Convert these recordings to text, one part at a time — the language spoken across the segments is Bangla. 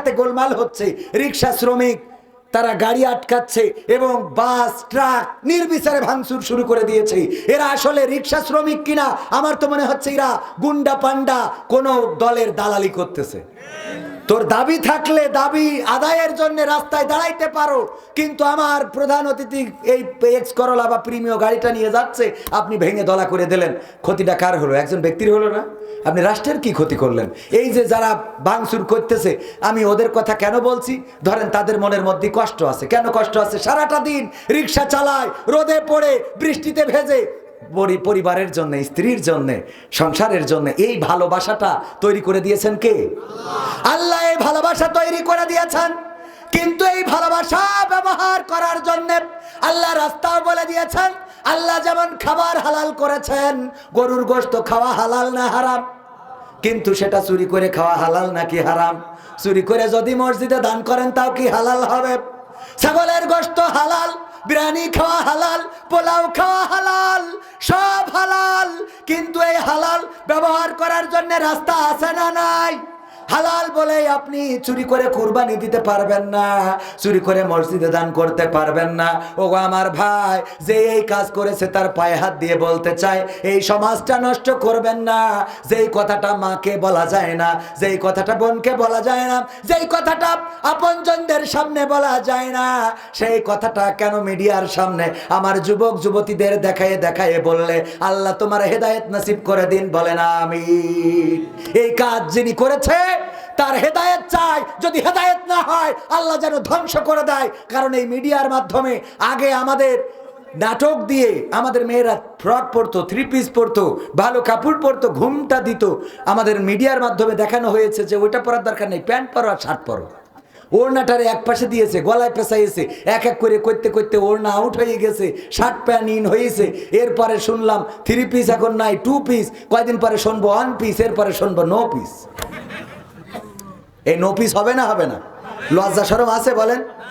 ঢাকাতে গোলমাল হচ্ছে রিক্সা শ্রমিক, তারা গাড়ি আটকাচ্ছে এবং বাস, ট্রাক নির্বিচারে ভাঙচুর শুরু করে দিয়েছে। এরা আসলে রিক্সা শ্রমিক কিনা? আমার তো মনে হচ্ছে এরা গুন্ডা পান্ডা কোনো দলের দালালি করতেছে। তোর দাবি থাকলে দাবি আদায়ের জন্য রাস্তায় দাঁড়াইতে পারো, কিন্তু আমার প্রধান অতিথি এই এক্স করলা বা প্রিমিয় গাড়িটা নিয়ে যাচ্ছে, আপনি ভেঙে দলা করে দিলেন। ক্ষতিটা কার হলো? একজন ব্যক্তির হলো না? আপনি রাষ্ট্রের কি ক্ষতি করলেন? এই যে যারা বাংসুর করতেছে, আমি ওদের কথা কেন বলছি? ধরেন তাদের মনের মধ্যে কষ্ট আছে। কেন কষ্ট আছে? সারাটা দিন রিক্সা চালায়, রোদে পড়ে, বৃষ্টিতে ভেজে পরিবারের জন্য, স্ত্রীর জন্য, সংসারের জন্য এই ভালোবাসাটা তৈরি করে দিয়েছেন কে? আল্লাহ এই ভালোবাসা তৈরি করে দিয়েছেন। কিন্তু এই ভালোবাসা ব্যবহার করার জন্য আল্লাহ রাস্তাও বলে দিয়েছেন, আল্লাহ যেমন খাবার হালাল করেছেন, গরুর গোশত খাওয়া হালাল না হারাম? কিন্তু সেটা চুরি করে খাওয়া হালাল নাকি হারাম? চুরি করে যদি মসজিদে দান করেন তাও কি হালাল হবে? ছাগলের গোস্ত হালাল, বিরিয়ানি খাওয়া হালাল, পোলাও খাওয়া হালাল, সব হালাল। কিন্তু এই হালাল ব্যবহার করার জন্য রাস্তা আছে না নাই? হালাল বলে আপনি চুরি করে কুরবানি দিতে পারবেন না, চুরি করে মসজিদে দান করতে পারবেন না। ও আমার ভাই, যে এই কাজ করেছে তার পায়ে হাত দিয়ে বলতে চায় এই সমাজটা নষ্ট করবেন না। যেই কথাটা মাকে বলা যায় না, যেই কথাটা বোনকে বলা যায় না, যেই কথাটা আপনজনদের সামনে বলা যায় না, সেই কথাটা কেন মিডিয়ার সামনে আমার যুবক যুবতীদের দেখায়ে দেখায়ে বললে, আল্লাহ তোমার হেদায়েত নসিব করে দিন বলে না আমি এই কাজ যিনি করেছে তার হেদায়েত চাই যদি হেদায়েত না হয়, আল্লাহ যেন ধ্বংস করে দেয়। কারণ এই মিডিয়ার মাধ্যমে আগে আমাদের নাটক দিয়ে আমাদের মেয়েরা ফ্রক পরতো থ্রি পিস পরতো, ভালো কাপড় পরতো, ঘুমটা দিত। আমাদের মিডিয়ার মাধ্যমে দেখানো হয়েছে যে ওইটা পরার দরকার নেই, প্যান্ট পরো আর শার্ট পরো। ওড়নাটারে এক পাশে দিয়েছে, গলায় পেঁচাইছে, এক এক করে করতে করতে ওড়না আউট হয়ে গেছে, শার্ট প্যান্ট ইন হয়েছে। এরপরে শুনলাম থ্রি পিস এখন নাই টু পিস কয়দিন পরে শুনব ওয়ান পিস এরপরে শুনব নো পিস এই নোপিস হবে না হবে না? লজ্জা সরম আছে বলেন?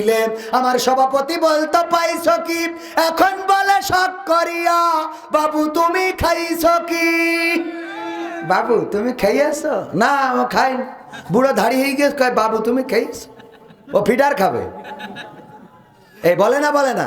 করিলে আমার সভাপতি বলতো পাইছ কি এখন বলে শখ করিয়া বাবু তুমি খাইছ কি বাবু তুমি খাইয়াছ না ও খাই বুড়ো ধাড়ি হয়ে গেছে কয় বাবু তুমি খাইছ ও ফিডার খাবে। এই বলে না বলে না।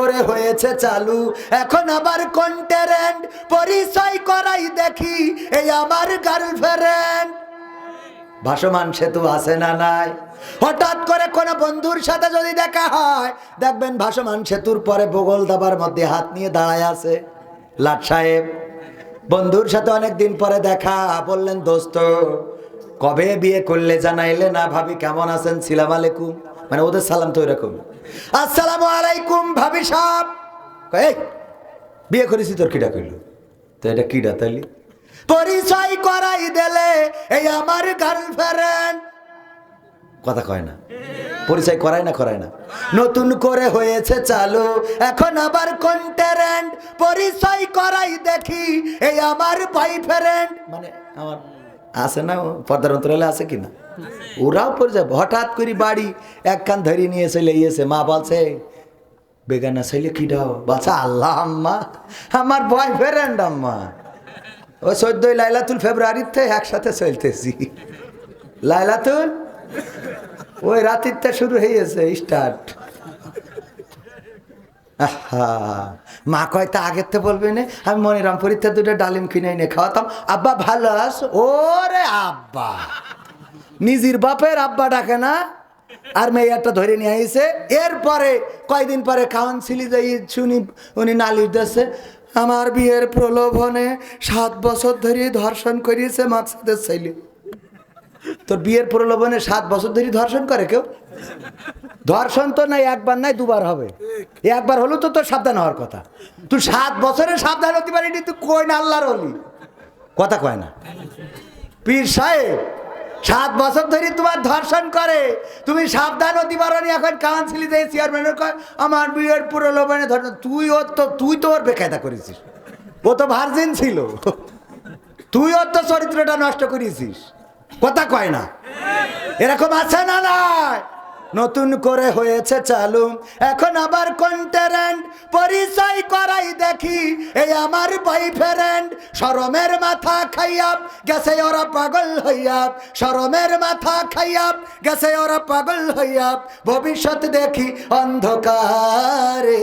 করে হয়েছে চালু। এখন আবার কন্টেরেন্ট পরিচয় করাই দেখি, এই আমার গার্লফ্রেন্ড ভাসমান সেতু আছে না নাই? হঠাৎ করে কোনো বন্ধুর সাথে যদি দেখা হয়, দেখবেন ভাসমান সেতুর পরে বগল দাবার মধ্যে হাত নিয়ে দাঁড়ায় আছে। লাট সাহেব, বন্ধুর সাথে অনেক দিন পরে দেখা, বললেন, দোস্ত, কবে বিয়ে করলে জানাইলে না ভাবি কেমন আছেন? সিলাম আলাইকুম। মানে ওদের সালাম তো এরকম। আসসালামু আলাইকুম ভাবি সাহ বিয়ে করেছি তোর কিডা কইল? তো এটা কিডা তাইলি? পরিচয় করাই দেলে এই আমার গার্লফ্রেন্ড কথা কয় না। পরিচয় করায় না করায় না। নতুন করে হয়েছে চালু, এখন আবার কন্টেরেন্ট পরিচয় করাই দেখি এই আমার বয়ফ্রেন্ড মানে আমার আছে না, পর্দার অন্তরালে আছে কি ওরাও পরিচয় হঠাৎ করে বাড়ি এক কান ধরিয়ে নিয়ে চলে গিয়েছে। মা বলছে, বেগানা ছেলে কি দাও বাচ্চা আল্লাহ আম্মা, আমার বয়ফ্রেন্ড আম্মা। ওই চোদ্দই লাইলাতুল ফেব্রুয়ারিতে একসাথে চলতেছি। লাইলাতুল, ওই রাতিরটা শুরু হয়েছে স্টার্ট মা কয়টা আগের তো বলবে না। আমি মনিরামপুরিতে দুটো ডালিম কিনে এনে খাওয়াতাম। আব্বা ভালো আস ওরে আব্বা। নিজের বাপের আব্বা ডাকে না, আর মেয়েরটা ধরে নিয়ে আইছে। এরপরে কয়দিন পরে কাউন্সিলি যাই শুনি, উনি নালিশ দিচ্ছে আমার বিয়ের প্রলোভনে সাত বছর ধরে ধর্ষণ করিয়েছে মাকসাদের ছেলে। তোর বিয়ের প্রলোভনে সাত বছর ধরে ধর্ষণ করে কেউ? ধর্ষণ তো নাই, একবার নাই, দুবার হবে। একবার হলো তো তোর সাবধান হওয়ার কথা। তুই সাত বছরের সাবধান হতে পারিনি, তুই কই না আল্লাহর হলি কথা কয় না। পীর সাহেব সাত বছর ধরে তোমার ধর্ষণ করে। তুমি সাবধান হতে পারো নি এখন কাউন্সিলি দিয়ে চেয়ারম্যানের আমার বিয়ের প্রলোভনে ধর্ষণ, তুই ওর তো, তুই তো ওর বেকায়দা করেছিস। ও তো ভার্জিন ছিল। তুই ওর তো চরিত্রটা নষ্ট করেছিস। কথা কয় না। এরকম আছে না নাই? নতুন করে হয়েছে চালু। এখন আবার কন্টেরেন্ট পরিচয় করাই দেখি, এই আমার বয়ফ্রেন্ড শরমের মাথা খাইয়াব গেছে ওরা পাগল হইয়াব শরমের মাথা খাইয়াব গেছে ওরা পাগল হইয়াব ভবিষ্যৎ দেখি অন্ধকারে।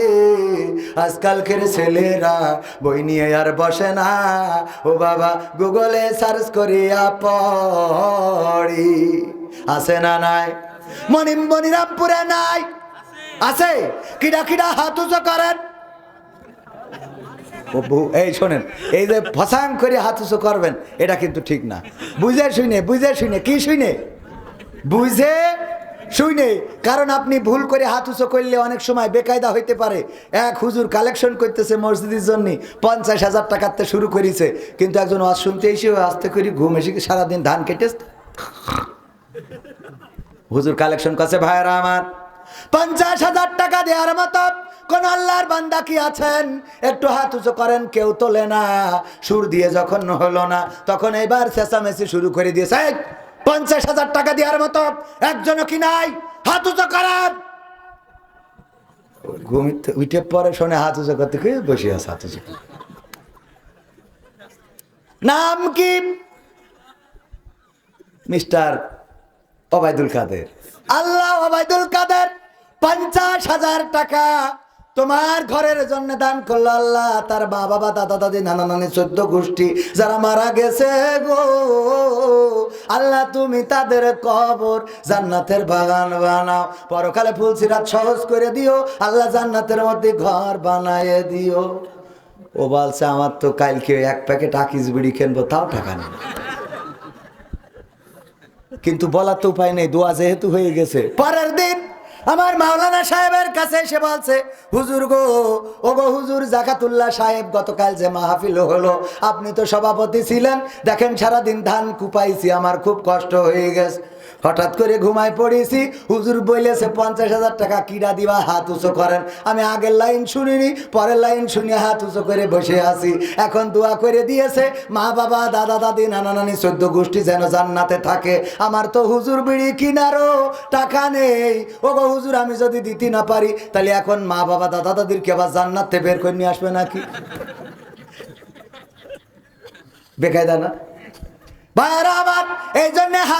আজকালকের ছেলেরা বই নিয়ে আর বসে না, ও বাবা গুগলে সার্চ করিয়া পড়ি। আছে না নাই? মনিম মনিরামপুরে নাই। আছে? কিডা কিডা, হাত উঁচু করেন। এই শোনেন, এই যে ফসাং করে হাত উঁচু করবেন, এটা কিন্তু ঠিক না। বুঝে শুনে বুঝে শুনে, কি শুনে? বুঝে শুনে, কারণ আপনি ভুল করে হাত উঁচু করলে অনেক সময় বেকায়দা হইতে পারে। এক হুজুর কালেকশন করতেছে মসজিদের জন্য, পঞ্চাশ হাজার টাকাতে শুরু করেছে, কিন্তু একজন ওয়াজ শুনতে এসে আস্তে করে ঘুম এসে সারাদিন ধান কেটে হুজুর কালেকশন করছে ভাইরা আমার। পঞ্চাশ হাজার টাকা দেওয়ার মতো কোন আল্লাহর বান্দা কি আছেন? একটু হাত উঁচু করেন, কেউ তোলে না। সুর দিয়ে যখন হলো না, তখন এবার চেঁচামেচি শুরু করে দিয়েছে। পঞ্চাশ হাজার টাকা দেওয়ার মতো একজনও কি নাই? হাত উঁচু করেন। উঠে পরে শোনে হাত উঁচু করতে বসে আছে হাত উঁচু। নাম কি? মিস্টার ওবায়দুল কাদের। আল্লাহ কাদের। পঞ্চাশ হাজার টাকা তোমার ঘরের জন্য দান করল আল্লাহ, তার বাবা দাদা, দাদি, নানা নানি, চোদ্দ গোষ্ঠী যারা মারা গেছে গো। আল্লাহ, তুমি তাদের কবর জান্নাতের বাগান বানাও। পরকালে ফুলসিরাত সহজ করে দিও, আল্লাহ জান্নাতের মধ্যে ঘর বানায় দিও। ও বলছে, আমার তো কালকে এক প্যাকেট আকিস বিড়ি কিনবো, তাও টাকা নেই। কিন্তু বলার তো উপায় নেই, দোয়া যেহেতু হয়ে গেছে। পরের আমার মাওলানা সাহেবের কাছে এসে বলছে, হুজুর গো ও গো হুজুর জাকাতুল্লাহ সাহেব গতকাল যে মাহফিল হলো, আপনি তো সভাপতি ছিলেন। দেখেন সারাদিন ধান কুপাইছি, আমার খুব কষ্ট হয়ে গেছে। হঠাৎ করে ঘুমায় পড়েছি। হুজুর বলেছে পঞ্চাশ হাজার টাকা কিরা দিবা? হাত উঁচু করেন। আমি আগের লাইন শুনিনি, পরের লাইন শুনে হাত উঁচু করে বসে আছি। এখন দোয়া করে দিয়েছে, মা বাবা, দাদা, দাদি, নানা, নানি চোদ্দ গোষ্ঠী যেন জান্নাতে থাকে। আমার তো হুজুর বিড়ি কিনারও টাকা নেই। ও গো হুজুর, আমি যদি দিতে না পারি, তাহলে এখন মা বাবা, দাদা দাদির আবার জান্নাতে বের করে নিয়ে আসবে নাকি? বেকায়দা না? ভাইরা আমার এই জন্য হাত